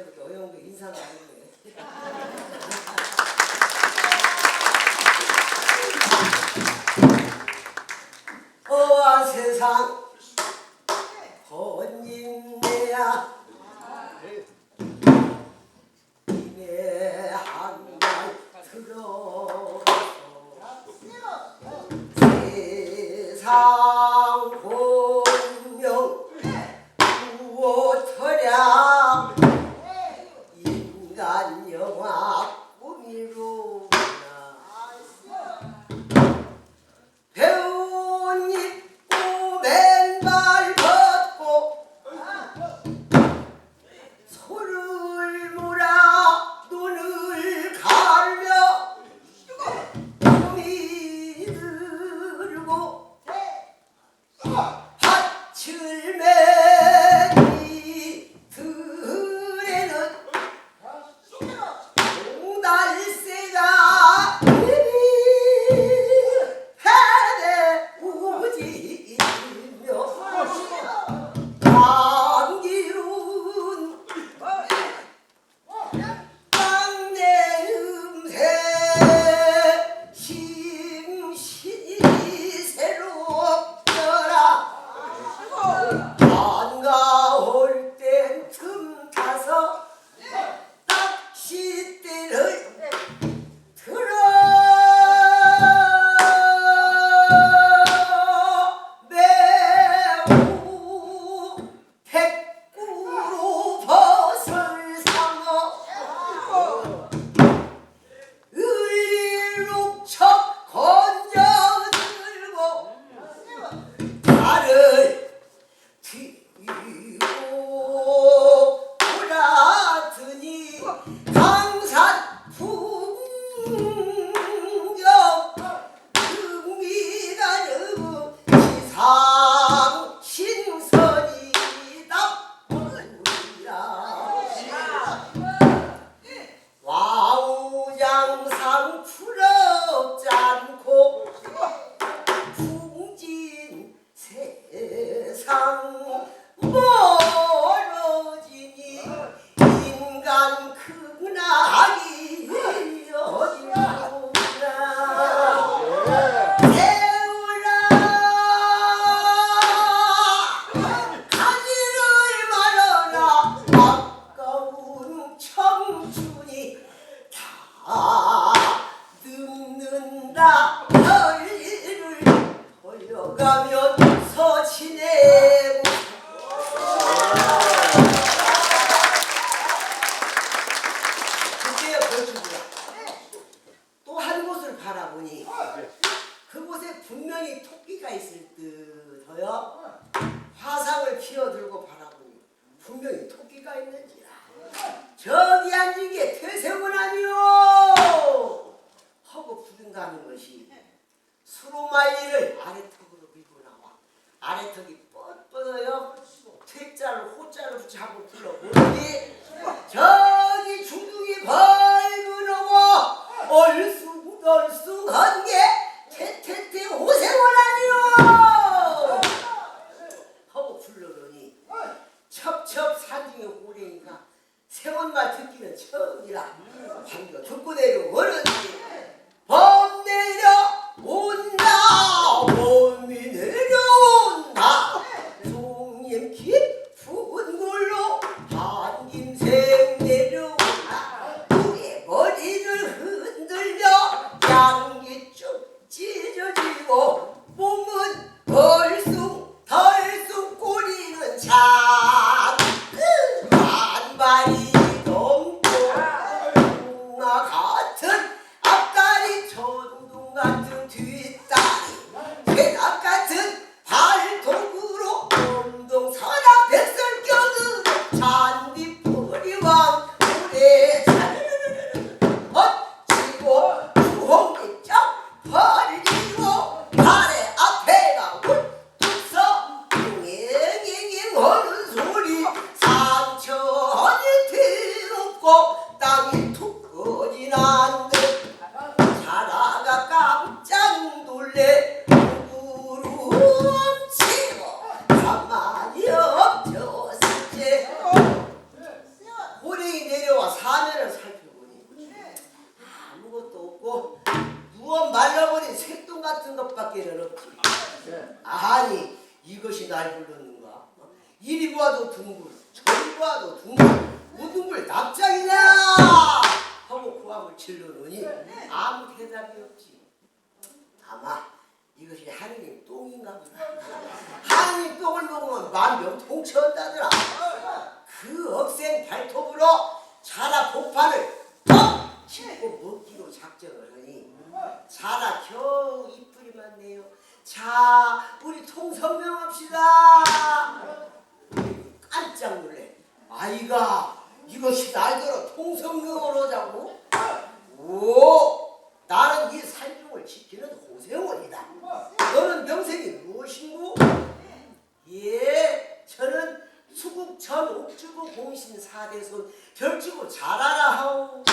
때부터 어려운 게 인사가 아닌데. 어와 세상 혼인내야 이내 한날 들어 세상 places 납작이냐? 하고 고함을 질러놓으니 아무 대답이 없지. 아마 이것이 하느님 똥인가 보다. 하느님 똥을 먹으면 만병통치한다더라. 그 억센 발톱으로 자라 복판을 턱 짚고 먹기로 작정을 하니 자라 겨우 이쁘리만 내요. 자 우리 통성명합시다. 깜짝 놀래. 아이가 이것이 날더러 통성명을 하자고 오 나는 이 산중을 지키는 호세원이다. 너는 명색이 무엇인고? 예 저는 수국천 옥주부 공신 사대손 별주부 잘하라 하오.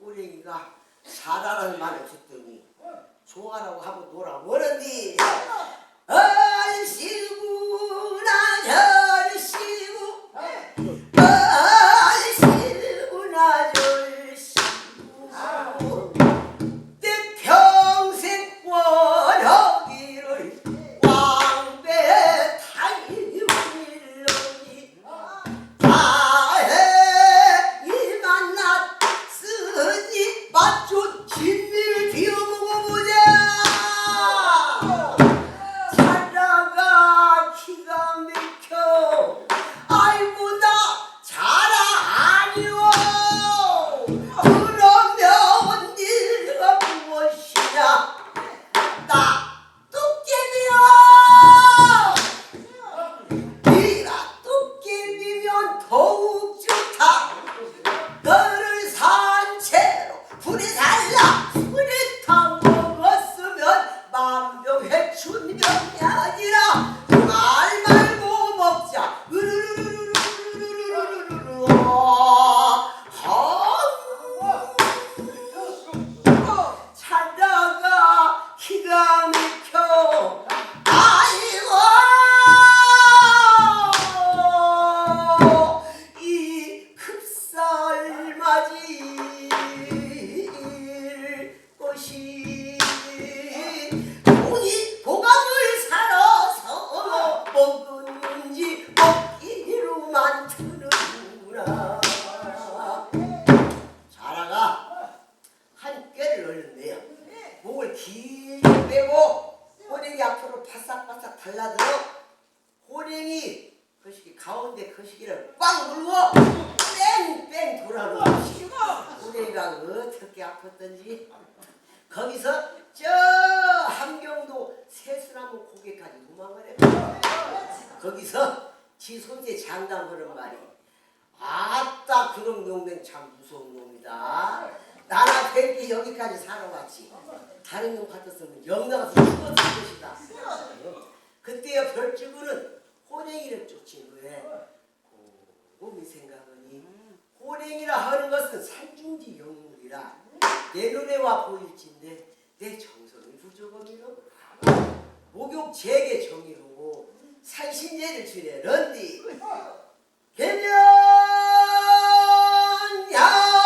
오랭이가 잘하라는 말을 듣더니 좋아라고 하고 놀아보는디 바싹바싹 달라들어 호랭이 그 시기 가운데 그 시기를 꽉 물고 뺑뺑 돌아놓으시 호랭이가 어떻게 아팠던지. 거기서 저 함경도 새수나무 고개까지 도망을 해 거기서 지 손재 장담 그런 말이 아따 그런 용맹 참 무서운 놈이다. 나나 뵐게 여기까지 살아왔지. 다른 놈 같았으면 영나가서 죽었을 것이다 그때야 별주부는 호랭이를 쫓은 후에 곰이 생각하니 호랭이라 하는 것은 산중지 영물이라. 내 눈에 와 보일진데 내 정성이 부족함이라 목욕 제게 정의로고 산신제를 지내 런디. 개면 양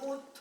성